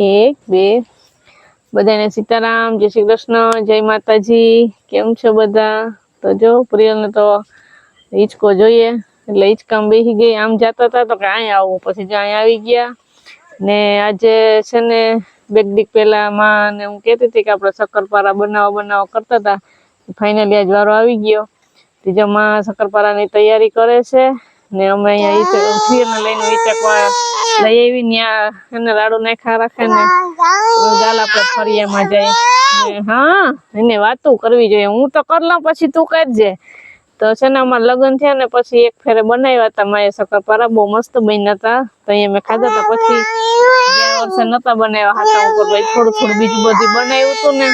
એક, બે. બધાને સીતારામ, જય શ્રી કૃષ્ણ, જય માતાજી. કેમ છો બધા? તો જો, પ્રિયલને તો હિંચકો જોઈએ. એટલે હિંચકામાં બેસી ગઈ. આમ જતા હતા તો કે અહીંયા આવું. પછી જો અહીંયા આવી ગયા. ને આજે છે ને બેક દીક પહેલા માં ને હું કહેતી હતી કે આપણે શક્કરપારા બનાવો બનાવો કરતા હતા. ફાઇનલી આજ વારો આવી ગયો. ત્રીજો માં શક્કરપારાની તૈયારી કરે છે ને અમે અહીંયા ઈચક લઈને ઈચકવા લઈ આવી ત્યાં એને લાડુ નાખા રાખે ને ચાલ આપણે ફરિયામાં જાય. હા એને વાતું કરવી જોઈએ. હું તો કર લઉં પછી તું કરજે. તો છે ને અમારા લગ્ન થયા ને પછી એક ફેરે બનાવ્યા હતા માએ શક્કરપારા બહુ મસ્ત બન્યા હતા. તો અહીંયા મેં ખાધા હતા. પછી ગયા વર્ષે નતા બનાવ્યા હતા ઉપર. ભાઈ થોડું થોડું બીજું બધું બનાવ્યું હતું ને.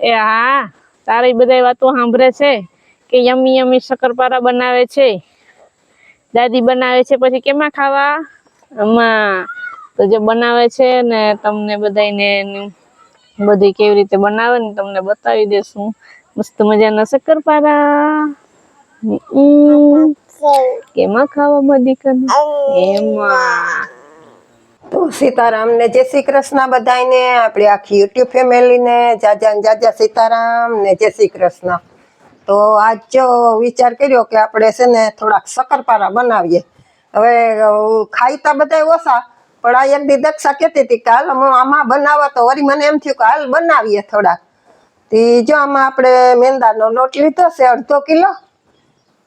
એ હા તારી બધા વાતો સાંભળે છે કે યમી યમી શક્કરપારા બનાવે છે. દાદી બનાવે છે. પછી કેમાં ખાવા? આમાં તો જે બનાવે છે ને તમને બધાને બધી કેવી રીતે બનાવે ને તમને બતાવી દેશું. મસ્ત મજાના શક્કરપારા. કેમાં ખાવા બધી એમાં તો સીતારામ ને જય શ્રી કૃષ્ણ બધાને આપણી આખી યુટ્યુબ ફેમિલીને જાજા ને જાજા સીતારામ ને જય શ્રી કૃષ્ણ. તો આજ જો વિચાર કર્યો કે આપણે છે ને થોડાક શક્કરપારા બનાવીએ. હવે ખાઈતા બધા ઓછા, પણ આ એક દી દક્ષા કહેતી હતી કે હાલ આમાં બનાવવા તો વળી મને એમ થયું કે હાલ બનાવીએ થોડાક. તી જો આમાં આપણે મેંદાનો લોટ લીધો છે, અડધો કિલો,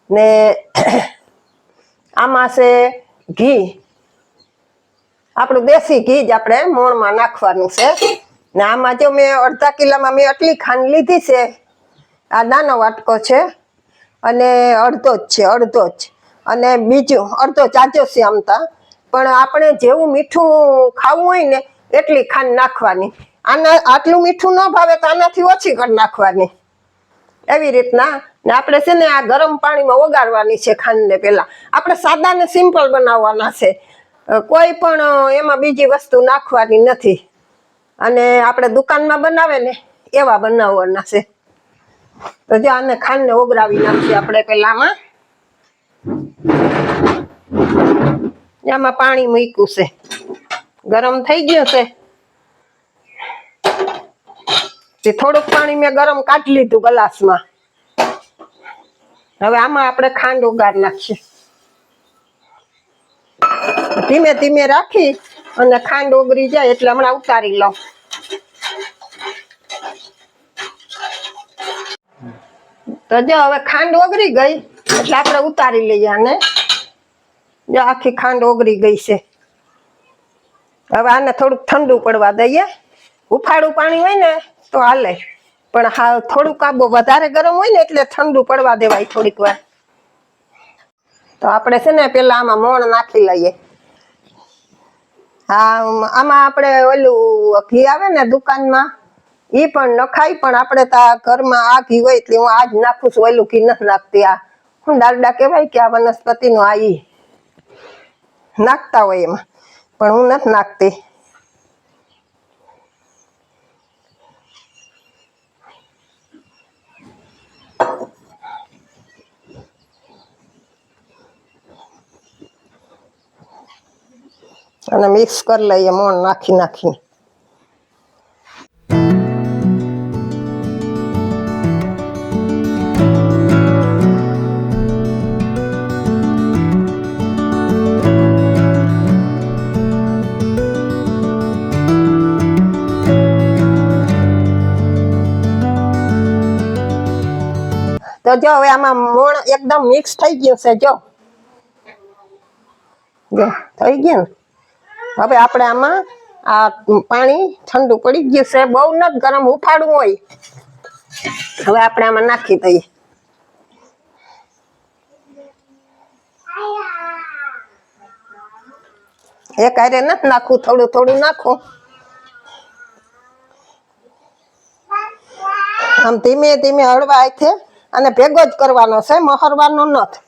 ને આમાં છે ઘી. આપણું દેશી ઘી જ આપણે મોણમાં નાખવાનું છે. ને આમાં જો મેં અડધા કિલોમાં મેં આટલી ખાંડ લીધી છે. આ નાનો વાટકો છે. અને અડધો જ છે, અડધો જ. અને બીજું અડધો ચાજો છે આમતા પણ આપણે જેવું મીઠું ખાવું હોય ને, એટલી ખાંડ નાખવાની. આના આટલું મીઠું ન ભાવે તો આનાથી ઓછી કરી નાખવાની. એવી રીતના ને આપણે છે ને આ ગરમ પાણીમાં ઓગાળવાની છે ખાંડને પહેલા. આપણે સાદા ને સિમ્પલ બનાવવાના છે. કોઈ પણ એમાં બીજી વસ્તુ નાખવાની નથી. અને આપણે દુકાનમાં બનાવે ને, એવા બનાવવાના છે. તો જો આને ખાંડને ઓગળાવી નાખીએ આપણે પહેલામાં. આમાં પાણી મૂક્યું છે. ગરમ થઈ ગયું છે. તે થોડુંક પાણી મેં ગરમ કાઢી લીધું ગ્લાસમાં. હવે આમાં આપણે ખાંડ ઉગાર નાખીએ. ધીમે ધીમે રાખી અને ખાંડ ઓગળી જાય એટલે હમણાં ઉતારી લઉં. તો જો હવે ખાંડ ઓગળી ગઈ. એટલે ઉતારી લઈએ આને. જો આખી ખાંડ ઓગળી ગઈ છે. હવે આને થોડુંક ઠંડુ પડવા દઈએ. ઉફાળું પાણી હોય ને તો હાલે. પણ હા થોડુંક આબો વધારે ગરમ હોય ને એટલે ઠંડુ પડવા દેવાય થોડીક વાર. તો આપણે છે ને પેલા આમાં મોણ નાખી લઈએ. હા આમાં આપણે ઓલું ઘી આવે ને દુકાનમાં, ઈ પણ નખાય, પણ આપણે તો ઘરમાં આ ઘી હોય એટલે હું આજ નાખું છું. ઓલું ઘી નથી નાખતી આ. ડાલડા કહેવાય કે આ વનસ્પતિનું આ ઈ નાખતા હોય એમાં. પણ હું નથી નાખતી. અને મિક્સ કરી લઈએ, મોણ નાખી નાખીને. તો જો હવે આમાં મોણ એકદમ મિક્સ થઈ ગયું છે, જો. થઈ ગયું હવે આપણે આમાં આ પાણી ઠંડુ પડી ગયું છે, બહુ નથી ગરમ ઉફાડવું હોય. હવે આપણે આમાં નાખી દઈએ. એક હારે નથી નાખવું, થોડું થોડું નાખું. આમ ધીમે ધીમે હળવા હાથે અને ભેગો જ કરવાનો છે મહરવાનો નથી.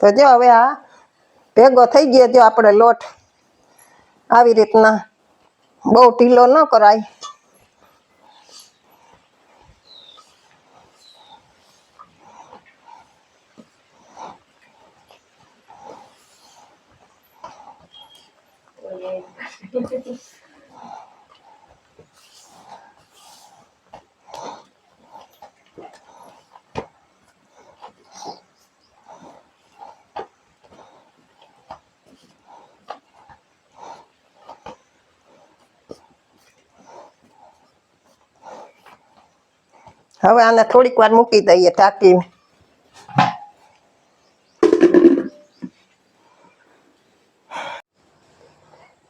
તો જો હવે આ ભેગો થઈ ગયો જો આપણે લોટ આવી રીતના બહુ ઢીલો ન કરાય. હવે આને થોડીક વાર મૂકી દઈએ ઢાંકીને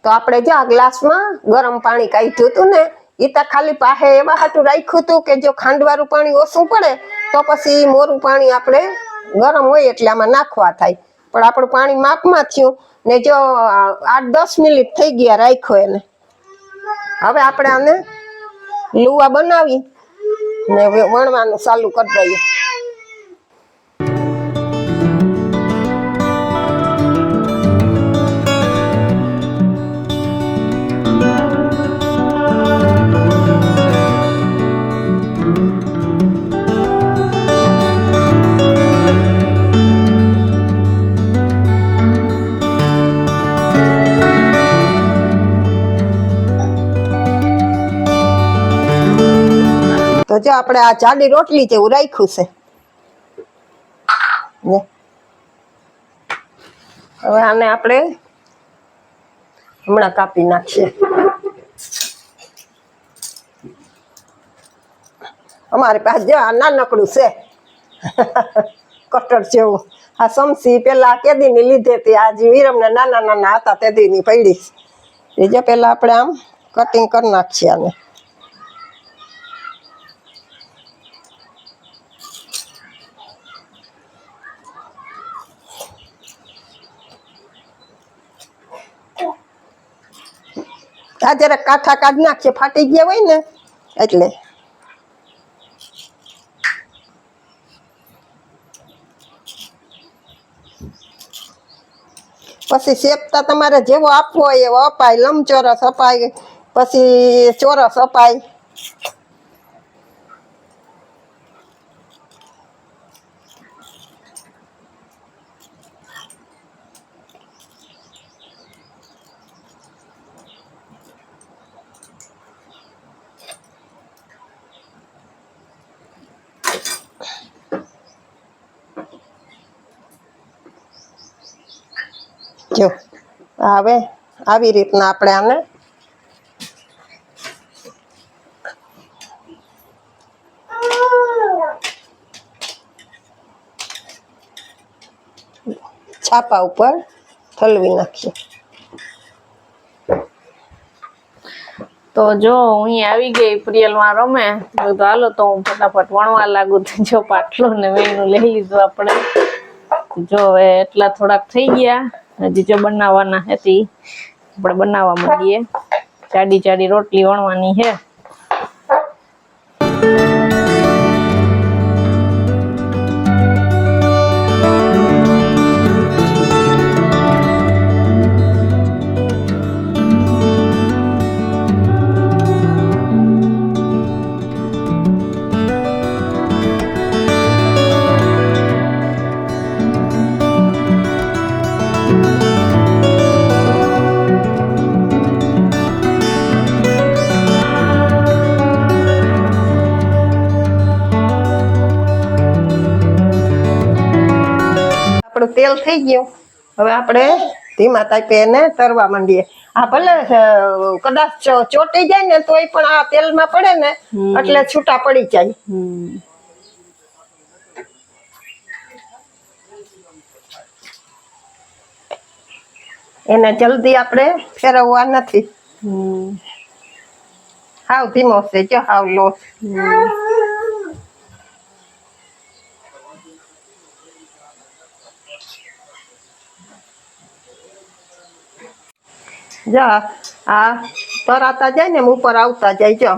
તો આપણે જો આ ગ્લાસમાં ગરમ પાણી કાઢ્યું હતું ને એ તો ખાલી પાસે એવા હાટું રાખ્યું હતું કે જો ખાંડવાળું પાણી ઓછું પડે, તો પછી મોરું પાણી આપણે ગરમ હોય એટલે આમાં નાખવા થાય. પણ આપણું પાણી માપમાં થયું ને જો આઠ દસ મિનિટ થઈ ગયા રાખ્યો એને. હવે આપણે આને લુવા બનાવી. ને વણવાનું ચાલુ કરી દઈએ. તો જો આપણે આ જાડી રોટલી જેવું રાખ્યું છે. ને. હવે આને આપણે હમણાં કાપી નાખીએ. અમારી પાસે જો આ નાનકડું છે. કટર જેવું. આ સમસી પેલા કેદીની લીધી હતી આજ વીરમને નાના નાના હતા, તેદીની પડી. એ જો પેલા આપણે આમ કટિંગ કરી નાખીએ આને. આ જરા કાંઠા કાઢ નાખીએ, ફાટી ગયા હોય ને, એટલે. પછી શેપતા તમારે જેવો આપવો હોય એવો અપાય, લંબચોરસ અપાય, પછી ચોરસ અપાય. જો હવે આવી રીતના આપણે આને છાપા ઉપર ઠલવી નાખીએ. તો જો હું આવી ગઈ, પ્રિયલમાં રમે. તો હાલો, તો હું ફટાફટ વણવા લાગુ જો પાટલો ને વેણું લઈ લીધું આપણે. જો હવે એટલા થોડાક થઈ ગયા. હજી જો બનાવવાના હતી આપણે બનાવવા માંડીએ. જાડી જાડી રોટલી વણવાની છે તેલ થઈ ગયું. હવે આપણે ધીમા તાપે એને તરવા માંડીએ. આ ભલે કદાચ ચોટી જાય ને તોય પણ આ તેલમાં પડે ને. એટલે છૂટા પડી જાય. એને જલ્દી આપણે ફેરવવા નથી. હાવ ધીમો છે જો હાવ લો. જો આ તરાતા જાય ને ઉપર આવતા જાય જો.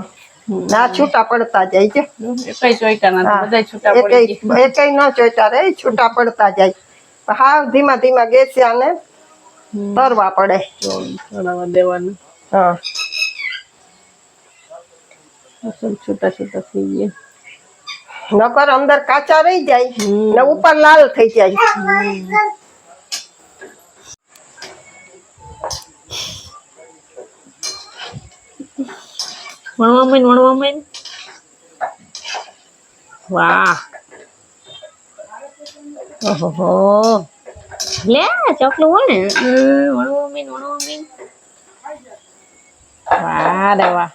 ના છૂટા પડતા જાય જો. એકઈ ચોઈટા હા. ન ચોઈતા રે છૂટા પડતા જાય. હાવ ધીમા ધીમા ગેસ્યા ને તરવા પડે. દેવાનું. હા. છૂટા છૂટા થઈ ગયા. નકર અંદર કાચા રહી જાય ને ઉપર લાલ થઈ જાય. વણવા માંડ વણવા માંડ વાહ ઓહો લે ચોકલું હોય ને હમ, વણવા માંડ વણવા માંડ વાહ રે વાહ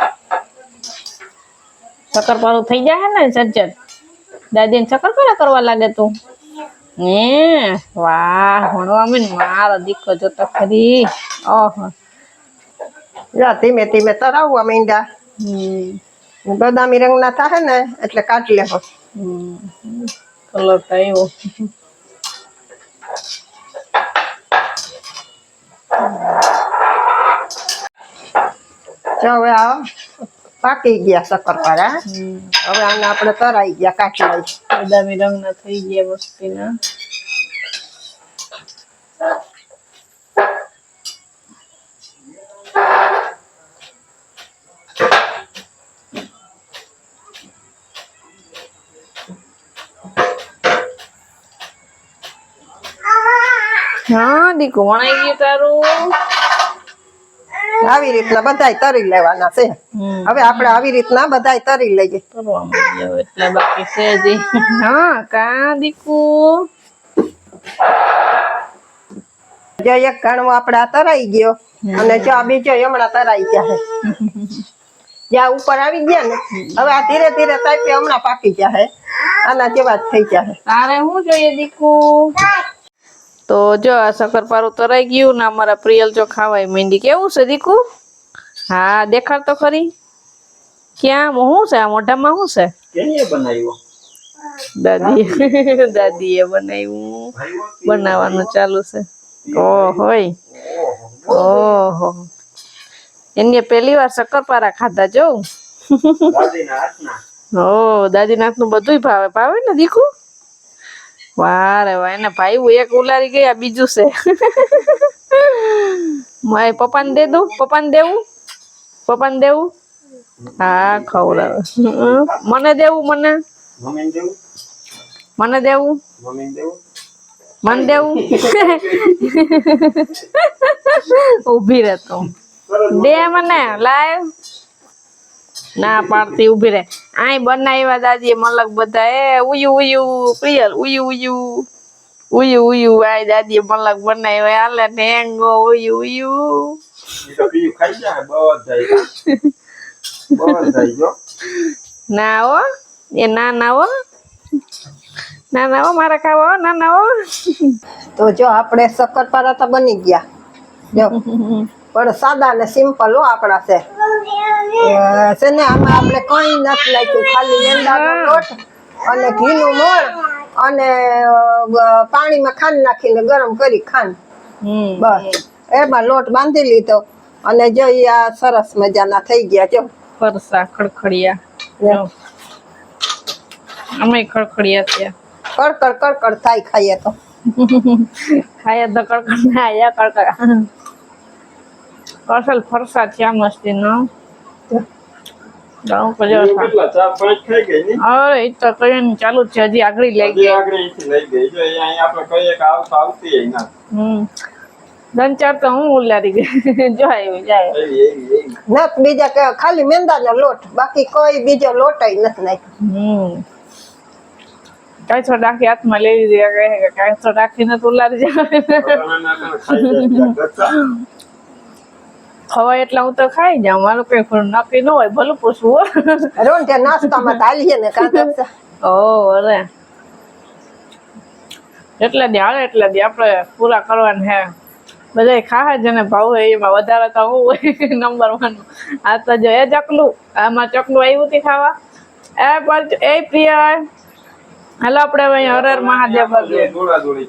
શક્કરપારો થઈ જાય ને ચટ દાદીને શક્કરપારા કરવા લાગે તું હે વાહ ભણવા માંડ મારો દીકરો જોતો ખરી ઓહો જા ધીમે ધીમે તરાવવા માંડ્યા હમ બદામી રંગના થાય ને એટલે કાઢી લેવો કલર તો આવ્યો હવે આ પાકી ગયા શક્કરપારા હવે આને આપણે તરાઈ ગયા કાઢી લઈ બદામી રંગના થઈ ગયા વસ્તીના. હા દીકુ વણાઈ ગયું તારું. આવી રીતના બધાય તરી લેવાના છે. હવે આપણે આવી રીતના બધાય તરી લઈએ. એટલે બાકી છે હા. કા દીકુ? જો એક ઘણો આપડે તરાઈ ગયો અને જો આ બીજો હમણાં તરાઈ ગયા જ્યાં ઉપર આવી ગયા ને હવે આ ધીરે ધીરે તાપી હમણાં પાકી જાય આના જેવા જ થઈ જાય તારે શું જોઈએ દીકુ? તો જો આ શક્કરપારું તરાઈ ગયું ને અમારા પ્રિયલ જો ખાવાય મહેંદી કેવું છે દીકુ? હા દેખાડ તો ખરી. ક્યાં? શું છે? આ મોઢામાં શું છે? દાદી દાદીએ. બનાવ્યું. બનાવવાનું ચાલુ છે. ઓહોય ઓહો. એને પહેલી વાર શક્કરપારા ખાધા જો. દાદીના હાથના. ઓ દાદી નાથનું બધુંય ભાવે. ભાવે ને દીકુ? વાહ રે વાહ એને ભાઈ એક ઉલારી ગયા બીજું છે. મારે પપ્પાને દે દઉં? પપ્પાને દેવું? પપ્પાને દેવું? હા ખવડાવે. મને દેવું મને? મને દેવું? મને દેવું? ઊભી રહેતો દે મને લાવ ના પાડતી ઊભી રહે. આય બનાવ્યા દાદીએ મલક બધા. એ ઉયું ઉયું પ્રિયલ ઉયું ઉયું. ઉયું ઉયું આય દાદીએ મલક બનાવ્યા. હાલે ને ઉયું ઉયું. જો ના હો એ ના ના હો ના ના હો. મારા ખાવા ના ના હો. તો જો આપણે શક્કરપારા તો બની ગયા. જો. પણ સાદા ને સિમ્પલ હો આપણા છે. છે ને આમાં આપણે કઈ નથી નાખ્યું ખાલી લેંડાનો લોટ અને ઘીનું મોણ અને પાણીમાં ખાંડ નાખીને ગરમ કરી ખાંડ. બસ. એમાં લોટ બાંધી લીધો અને જો આ સરસ મજાના થઈ ગયા જો. પરસા ખડખડિયા. અમે ખડખડિયા થયા કડકડ કડકડ થાય ખાઈએ તો. ખાઈએ તો કડકડ ના આયા કડકડ. અસલ ફરસા થયા મસ્તી નો ને? અરે એ તો કઈ ચાલુ જ છે હજી આગળ લઈ ગઈ. જો એ અહીં આપણે કહીએ કે આવતા આવતી ય ના હમ. ત્રણ ચાર તો હું ઉલારી ગઈ. જો જાય નથ બીજા ખાલી મેંદાનો લોટ બાકી કોઈ બીજો લોટ નથી નાખ્યો. કાંઈ રાખી હાથમાં લઈ લીધી કહે કે કાંઈ રાખીને તો ઉલારી જાય ઘણાના પણ ખાઈ જાય ગચ્ચા. ખવાય એટલા હું તો ખાઈ જાઉં. મારું કઈ નક્કી ન હોય ભલું પૂછવું રોન તે નાસ્તામાં તાલીએ ને ઓ અરે. એટલે દી હાલે એટલે દે આપણે પૂરા કરવાના હે. બધા ખાહે જેને ભાવ હોય એમાં વધારે તો હું હોય નંબર વન આ તો જો એ ચકલું આમાં ચકલું આવ્યું હતી ખાવા. એ પણ એ પ્રિય. હાલો આપણે અહીંયા હરર મહાદેવ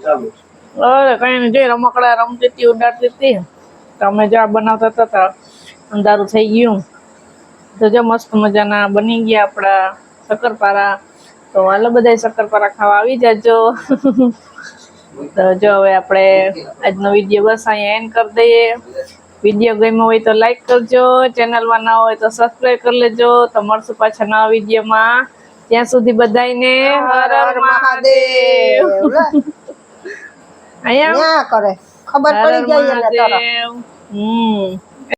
ચાલુ અરે કઈ નહીં જોઈ રમકડા રમતી હતી ઉડાડતી હતી તમે આ બનાવતા હતા તો અંધારું થઈ ગયું. તો જો મસ્ત મજાના બની ગયા આપણા શક્કરપારા. તો હાલો બધા શક્કરપારા ખાવા આવી જાજો. તો જો હવે આપણે આજનો વીડિયો બસ અહીંયા એન્ડ કરી દઈએ. વીડિયો ગમ્યો હોય તો લાઈક કરજો. ચેનલમાં ના હોય તો સબસ્ક્રાઈબ કરી લેજો. તો મળશું પાછા નવા વિડીયોમાં. ત્યાં સુધી બધાને હર હર મહાદેવ. અહીંયા કરે. ખબર હર પડી હર જાય એને તરત મહાદેવ હમ